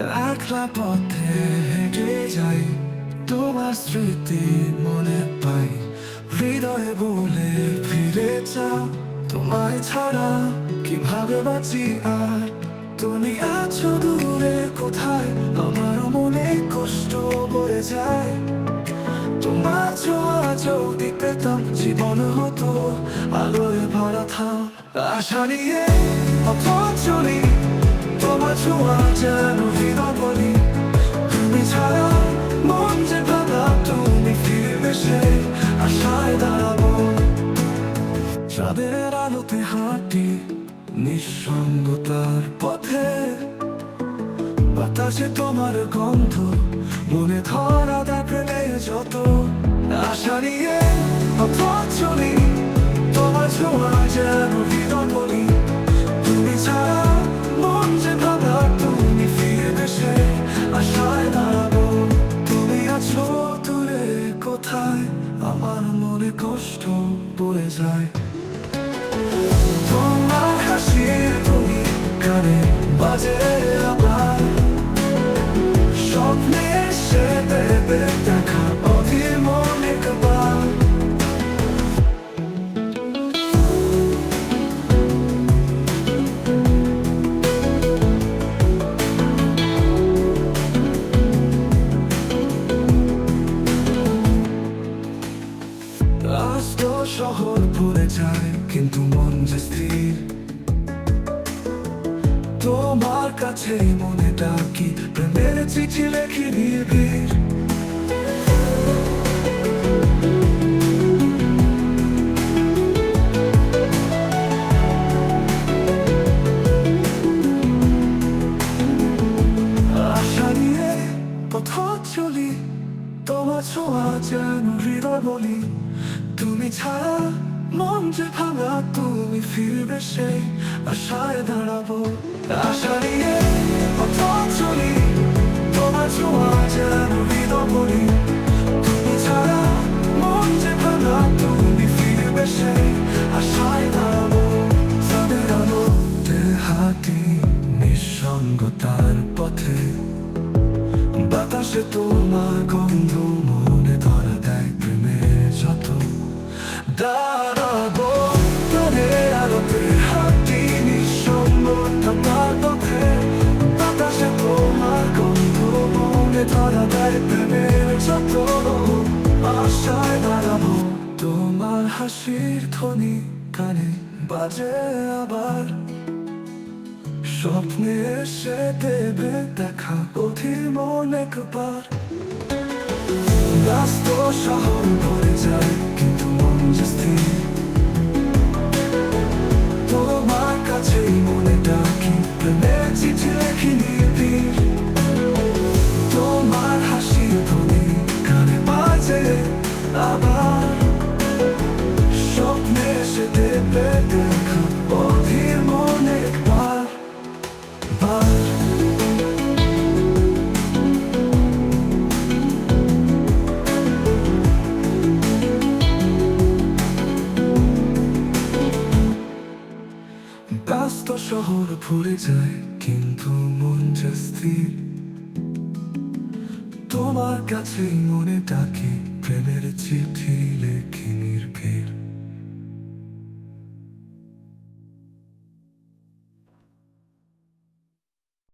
একলা পথে হেঁটে যাই, তোমার স্মৃতি মনে পাই। হৃদয়ে বলে ফিরে যাও তোমায় ছাড়া কীভাবে বাঁচি আর? তুমি আছো দূরে, কোথায়? আমার মনে কষ্ট বয়ে যায়। তোমার ছোঁয়া যদি জীবন হতো, আলোয় ভরা থাম। আশা নিয়ে পথ চলি তোমার ছোঁয়া যেন সে আশায় দাঁড়াবো চাঁদের আলোতে হাঁটি নিঃসঙ্গতার পথে বাতাসে তোমার গন্ধ মনে ধরা দেখলে যত আশা নিয়ে পথ চলি তোমার ছোঁয়া যেন যায় তোমার হাসির তুমি কানে বাজে শহর ভরে যায়, কিন্তু মন যে স্থির। তোমার কাছে মনে ডাকি, প্রেমের চিঠি লেখি নির্ভীর চলি, তোমার ছোঁয়া যেন হৃদয় বলি। তুমি ছাড়া মন যে ভাঙা তুমি ফিরবে সেই আশায় দাঁড়াবো। আশা নিয়ে পথ চলি, তোমার ছোঁয়া যেন হৃদয় বলি তুমি ছাড়া মন যে ভাঙা তুমি ফিরবে সেই আশায় দাঁড়াবো। তাদের আলোতে হাঁটি নিঃসঙ্গতার পথে। বাতাসে তোমার গন্ধ দাঁড়াবো প্রাণের আলোতে হাঁটি নিঃসঙ্গ তোমার পথে বাতাসে তোমার গন্ধ মনে ধরা দেয় প্রেমের যত আশায় দাঁড়াবো তোমার হাসির ধ্বনি কানে বাজে আবার স্বপ্নে এসে দেবে দেখা অধীর মন একবার ব্যস্ত শহর ভরে যায় ব্যস্ত শহর ভরে যায়, কিন্তু মন স্থির। তোমার কাছেই মনে ডাকি, প্রেমের চিঠি লেখি নির্ভীর